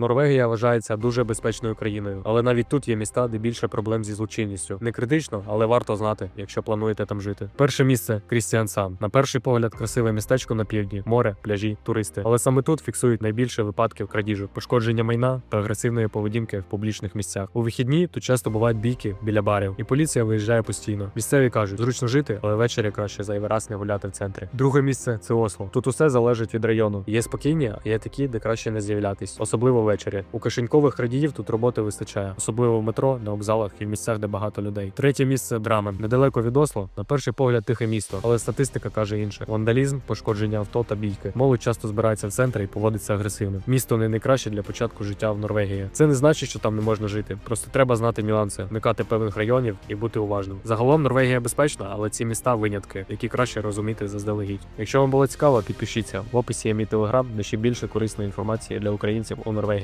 Норвегія вважається дуже безпечною країною, але навіть тут є міста, де більше проблем зі злочинністю. Не критично, але варто знати, якщо плануєте там жити. Перше місце Крістіансан. На перший погляд, красиве містечко на півдні, море, пляжі, туристи. Але саме тут фіксують найбільше випадків крадіжок, пошкодження майна та агресивної поведінки в публічних місцях. У вихідні тут часто бувають бійки біля барів, і поліція виїжджає постійно. Місцеві кажуть, зручно жити, але ввечері краще зайвий раз не гуляти в центрі. Друге місце це Осло. Тут усе залежить від району. Є спокійні, а є такі, де краще не з'являтись, особливо ввечері. У кишенькових радіїв тут роботи вистачає, особливо в метро, на вокзалах і в місцях, де багато людей. Третє місце Драмен. Недалеко від Осло, на перший погляд тихе місто, але статистика каже інше: вандалізм, пошкодження авто та бійки. Молодь часто збирається в центрі і поводиться агресивно. Місто не найкраще для початку життя в Норвегії. Це не значить, що там не можна жити. Просто треба знати нюанси, уникати певних районів і бути уважним. Загалом Норвегія безпечна, але ці міста винятки, які краще розуміти заздалегідь. Якщо вам було цікаво, підпишіться в описі є мій телеграм, де ще більше корисної інформації для українців у Норвегії.